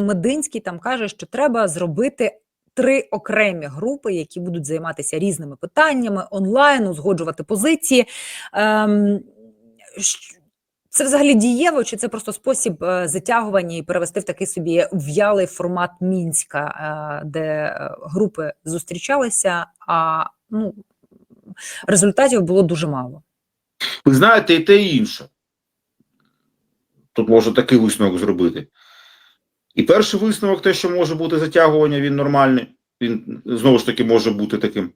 Мединський там каже, що треба зробити три окремі групи, які будуть займатися різними питаннями онлайн, узгоджувати позиції. Ем, це взагалі дієво, чи це просто спосіб е, затягування і перевести в такий собі в'ялий формат мінська, е, де е, групи зустрічалися, а ну результатів було дуже мало. Ви знаєте, і те, і інше. Тут можна такий висновок зробити. І перший висновок, те, що може бути затягування, він нормальний. Він знову ж таки може бути таким.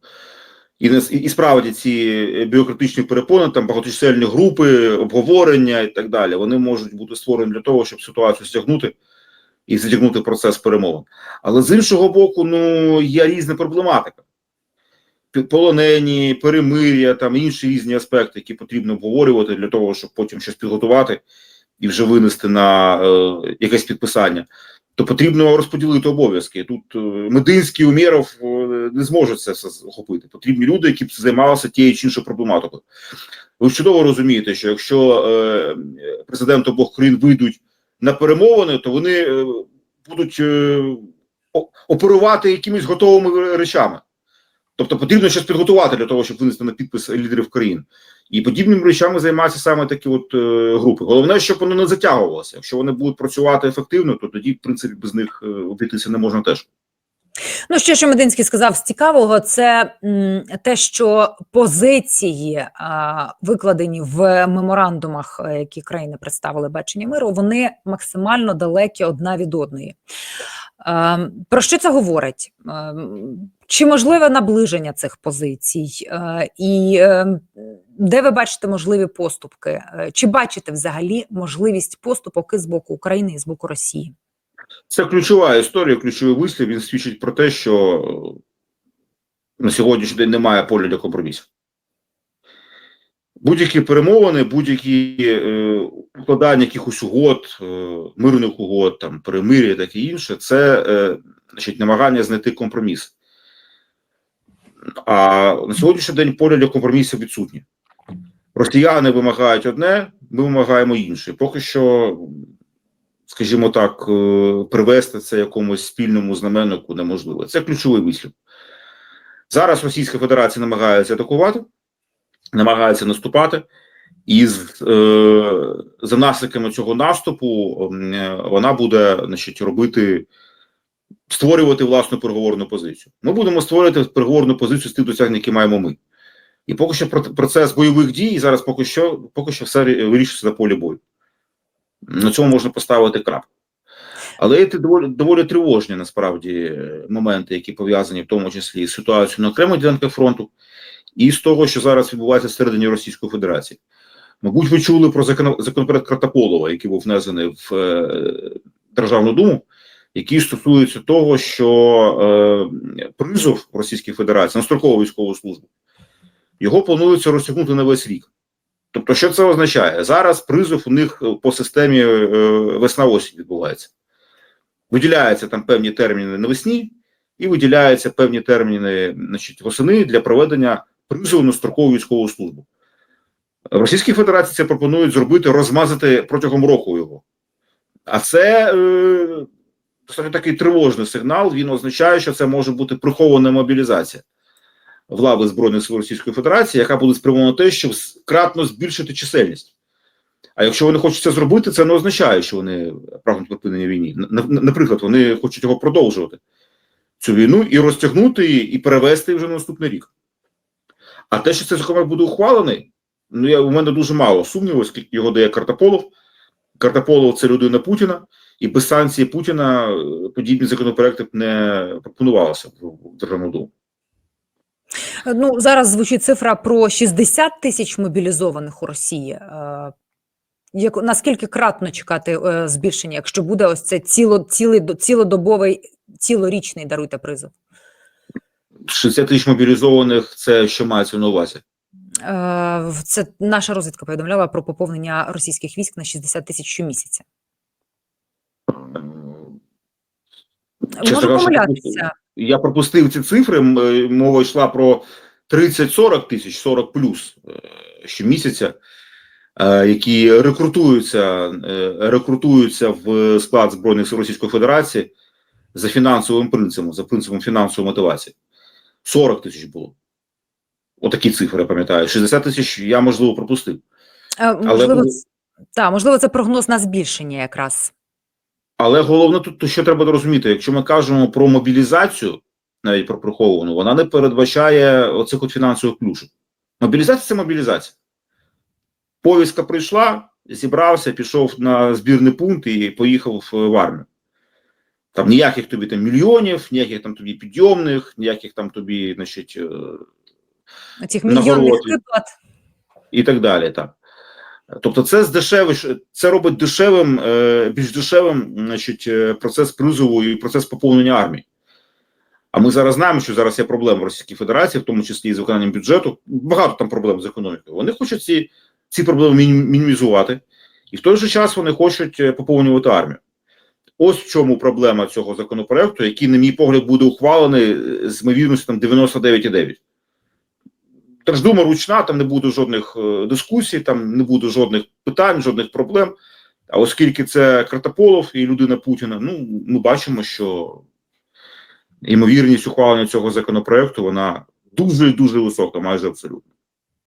І, і, справді ці бюрократичні перепони, там багаточисельні групи, обговорення і так далі, вони можуть бути створені для того, щоб ситуацію стягнути і затягнути процес перемовин. Але з іншого боку, ну є різна проблематика. Полонені, перемир'я, там інші різні аспекти, які потрібно обговорювати для того, щоб потім щось підготувати і вже винести на е, якесь підписання, то потрібно розподілити обов'язки. Тут е, Мединський, Умєров е, не зможуть це все охопити. Потрібні люди, які б займалися тією чи іншою проблематикою. Ви чудово розумієте, що якщо президент президенти обох країн вийдуть на перемовини, то вони е, будуть е, оперувати якимись готовими речами. Тобто потрібно щось підготувати для того, щоб винести на підпис лідерів країн. І подібними речами займаються саме такі от е, групи. Головне, щоб вони не затягувалося. Якщо вони будуть працювати ефективно, то тоді, в принципі, без них е, обійтися не можна теж. Ну, ще що Мединський сказав з цікавого, це м, те, що позиції, а, викладені в меморандумах, е, які країни представили бачення миру, вони максимально далекі одна від одної. Е, Про що це говорить? Е, Чи можливе наближення цих позицій? Е, І е, де ви бачите можливі поступки? Е, Чи бачите взагалі можливість поступок і з боку України, і з боку Росії? Це ключова історія, ключовий вислів. Він свідчить про те, що на сьогоднішній день немає поля для компромісів. Будь-які перемовини, будь-які е, укладання якихось угод, е, мирних угод, там перемир'я таке інше, це е, значить, намагання знайти компроміс. А на сьогоднішній день поля для компромісів відсутнє. Росіяни вимагають одне, ми вимагаємо інше. Поки що, скажімо так, е, привести це якомусь спільному знаменнику неможливо. Це ключовий вислів. Зараз Російська Федерація намагається атакувати, намагається наступати, і з, е, за наслідками цього наступу е, вона буде значить, робити, створювати власну переговорну позицію. Ми будемо створювати переговорну позицію з тих досягнень, які маємо ми. І поки що процес бойових дій зараз поки що, поки що все рі- вирішується на полі бою. На цьому можна поставити крапку. Але є доволі, доволі тривожні насправді моменти, які пов'язані в тому числі з ситуацією на окремих ділянках фронту, і з того, що зараз відбувається всередині Російської Федерації. Мабуть, ви чули про закон, законопроект Картополова, який був внесений в е, Державну Думу, який стосується того, що е, призов Російської Федерації на строкову військову службу його планується розтягнути на весь рік. Тобто, що це означає? Зараз призов у них е, по системі е, весна-осінь відбувається. Виділяються там певні терміни навесні, і виділяються певні терміни значить, восени для проведення призову на строкову військову службу. В Російській Федерації це пропонують зробити, розмазати протягом року його. А це е, достатньо такий тривожний сигнал. Він означає, що це може бути прихована мобілізація в лави Збройних сил Російської Федерації, яка буде спрямована на те, щоб кратно збільшити чисельність. А якщо вони хочуть це зробити, це не означає, що вони прагнуть припинення війни. Наприклад, вони хочуть його продовжувати цю війну і розтягнути її, і перевести вже на наступний рік. А те, що цей законопроект буде ухвалений, ну я у мене дуже мало сумніву, оскільки його дає Картополов. Картополов це людина Путіна, і без санкції Путіна е, подібні законопроекти б не пропонувалися в Державну Думу. Ну, зараз звучить цифра про 60 тисяч мобілізованих у Росії. Е, Як, наскільки кратно чекати е, збільшення, якщо буде ось це ціло, цілодобовий, цілорічний, даруйте призов? 60 тисяч мобілізованих це що мається на увазі? Е, Це наша розвідка повідомляла про поповнення російських військ на 60 тисяч щомісяця. Можу помилятися. Я пропустив ці цифри. е, Мова йшла про 30-40 тисяч, 40 плюс е, щомісяця. які рекрутуються, рекрутуються в склад Збройних сил Російської Федерації за фінансовим принципом, за принципом фінансової мотивації. 40 тисяч було. Отакі цифри, я пам'ятаю. 60 тисяч я, можливо, пропустив. Е, Можливо, буде- та, можливо, це прогноз на збільшення якраз. Але головне тут, то що треба розуміти, якщо ми кажемо про мобілізацію, навіть про приховану, вона не передбачає оцих от фінансових плюшок. Мобілізація це мобілізація. Повістка прийшла, зібрався, пішов на збірний пункт і поїхав е, в армію. Там ніяких тобі там мільйонів, ніяких там тобі підйомних, ніяких там тобі, значить, е, Цих мільйонних виплат. і так далі. Так. Тобто, це здешевиш, це робить дешевим, е, більш дешевим значить, е, процес призову і процес поповнення армії. А ми зараз знаємо, що зараз є проблема в Російській Федерації, в тому числі і з виконанням бюджету. Багато там проблем з економікою. Вони хочуть ці, ці проблеми мінімізувати, і в той же час вони хочуть поповнювати армію. Ось в чому проблема цього законопроекту, який, на мій погляд, буде ухвалений з ймовірністю там 99,9. Держдума ручна, там не буде жодних е, дискусій, там не буде жодних питань, жодних проблем. А оскільки це Картополов і людина Путіна, ну ми бачимо, що ймовірність ухвалення цього законопроекту вона дуже дуже висока, майже абсолютно.